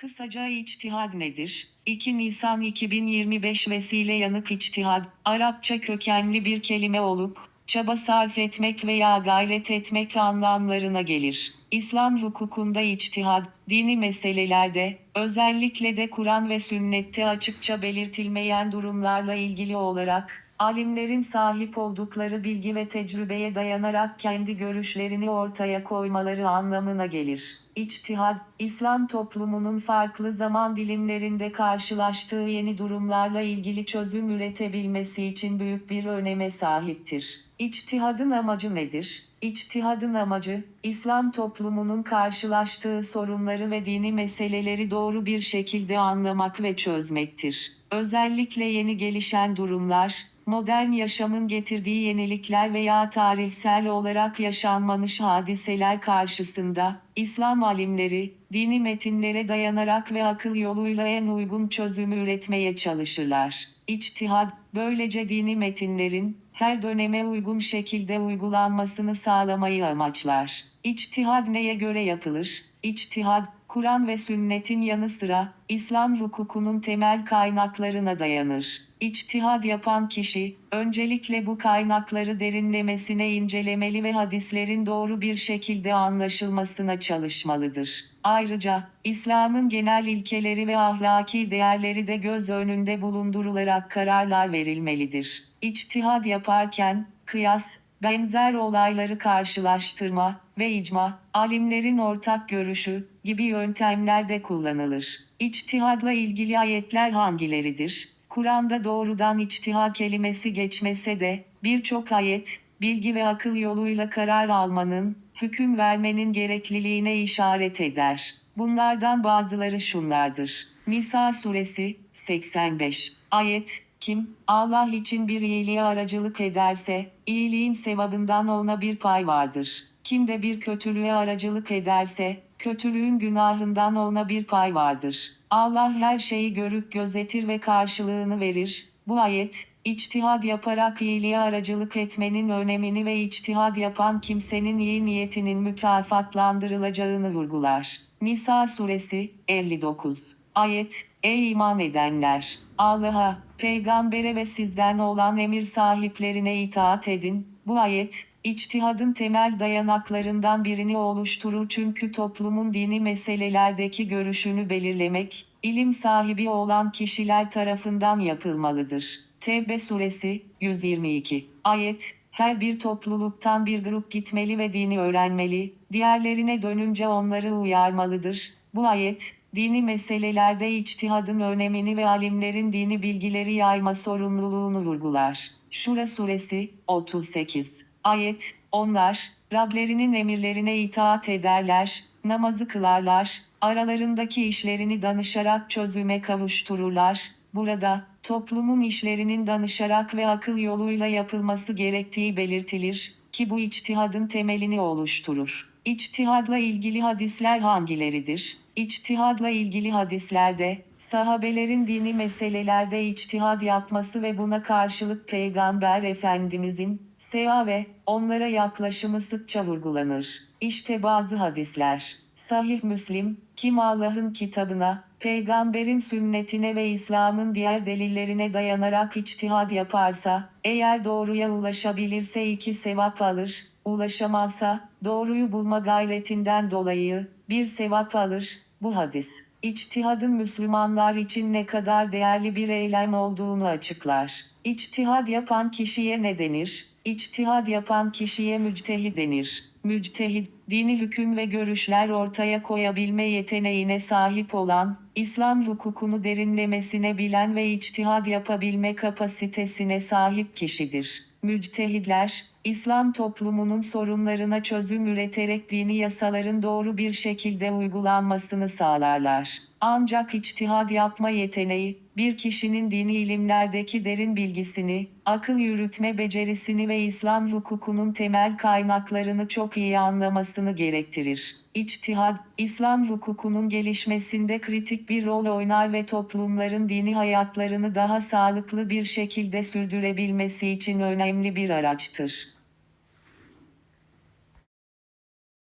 Kısaca içtihad nedir? 2 Nisan 2025 Vesile yanık içtihad, Arapça kökenli bir kelime olup, çaba sarf etmek veya gayret etmek anlamlarına gelir. İslam hukukunda içtihad, dini meselelerde, özellikle de Kur'an ve sünnette açıkça belirtilmeyen durumlarla ilgili olarak, alimlerin sahip oldukları bilgi ve tecrübeye dayanarak kendi görüşlerini ortaya koymaları anlamına gelir. İçtihad, İslam toplumunun farklı zaman dilimlerinde karşılaştığı yeni durumlarla ilgili çözüm üretebilmesi için büyük bir öneme sahiptir. İçtihadın amacı nedir? İçtihadın amacı, İslam toplumunun karşılaştığı sorunları ve dini meseleleri doğru bir şekilde anlamak ve çözmektir. Özellikle yeni gelişen durumlar, modern yaşamın getirdiği yenilikler veya tarihsel olarak yaşanmamış hadiseler karşısında, İslam alimleri, dini metinlere dayanarak ve akıl yoluyla en uygun çözümü üretmeye çalışırlar. İçtihad, böylece dini metinlerin, her döneme uygun şekilde uygulanmasını sağlamayı amaçlar. İçtihad neye göre yapılır? İçtihad, Kur'an ve sünnetin yanı sıra, İslam hukukunun temel kaynaklarına dayanır. İçtihad yapan kişi, öncelikle bu kaynakları derinlemesine incelemeli ve hadislerin doğru bir şekilde anlaşılmasına çalışmalıdır. Ayrıca, İslam'ın genel ilkeleri ve ahlaki değerleri de göz önünde bulundurularak kararlar verilmelidir. İçtihad yaparken, kıyas, benzer olayları karşılaştırma ve icma, alimlerin ortak görüşü gibi yöntemler de kullanılır. İçtihadla ilgili ayetler hangileridir? Kur'an'da doğrudan içtihad kelimesi geçmese de, birçok ayet, bilgi ve akıl yoluyla karar almanın, hüküm vermenin gerekliliğine işaret eder. Bunlardan bazıları şunlardır. Nisa suresi 85 ayet kim Allah için bir iyiliğe aracılık ederse iyiliğin sevabından ona bir pay vardır. Kim de bir kötülüğe aracılık ederse kötülüğün günahından ona bir pay vardır. Allah her şeyi görüp gözetir ve karşılığını verir. Bu ayet, içtihad yaparak iyiliğe aracılık etmenin önemini ve içtihad yapan kimsenin iyi niyetinin mükafatlandırılacağını vurgular. Nisa suresi 59 Ayet, Ey iman edenler! Allah'a, peygambere ve sizden olan emir sahiplerine itaat edin. Bu ayet, içtihadın temel dayanaklarından birini oluşturur çünkü toplumun dini meselelerdeki görüşünü belirlemek, ilim sahibi olan kişiler tarafından yapılmalıdır. Tevbe suresi 122 ayet her bir topluluktan bir grup gitmeli ve dini öğrenmeli, diğerlerine dönünce onları uyarmalıdır. Bu ayet, dini meselelerde içtihadın önemini ve alimlerin dini bilgileri yayma sorumluluğunu vurgular. Şura suresi 38 ayet, onlar, Rablerinin emirlerine itaat ederler, namazı kılarlar, aralarındaki işlerini danışarak çözüme kavuştururlar. Burada, toplumun işlerinin danışarak ve akıl yoluyla yapılması gerektiği belirtilir, ki bu içtihadın temelini oluşturur. İçtihadla ilgili hadisler hangileridir? İçtihadla ilgili hadislerde, sahabelerin dini meselelerde içtihad yapması ve buna karşılık Peygamber Efendimizin, sea ve onlara yaklaşımı sıkça vurgulanır. İşte bazı hadisler. Sahih Müslim, kim Allah'ın kitabına, peygamberin sünnetine ve İslam'ın diğer delillerine dayanarak içtihad yaparsa, eğer doğruya ulaşabilirse iki sevap alır, ulaşamazsa, doğruyu bulma gayretinden dolayı, bir sevap alır, bu hadis. İçtihadın Müslümanlar için ne kadar değerli bir eylem olduğunu açıklar. İçtihad yapan kişiye ne denir? İçtihad yapan kişiye müctehid denir. Müctehid, dini hüküm ve görüşler ortaya koyabilme yeteneğine sahip olan, İslam hukukunu derinlemesine bilen ve içtihad yapabilme kapasitesine sahip kişidir. Müctehidler, İslam toplumunun sorunlarına çözüm üreterek dini yasaların doğru bir şekilde uygulanmasını sağlarlar. Ancak içtihad yapma yeteneği, bir kişinin dini ilimlerdeki derin bilgisini, akıl yürütme becerisini ve İslam hukukunun temel kaynaklarını çok iyi anlamasını gerektirir. İçtihad, İslam hukukunun gelişmesinde kritik bir rol oynar ve toplumların dini hayatlarını daha sağlıklı bir şekilde sürdürebilmesi için önemli bir araçtır.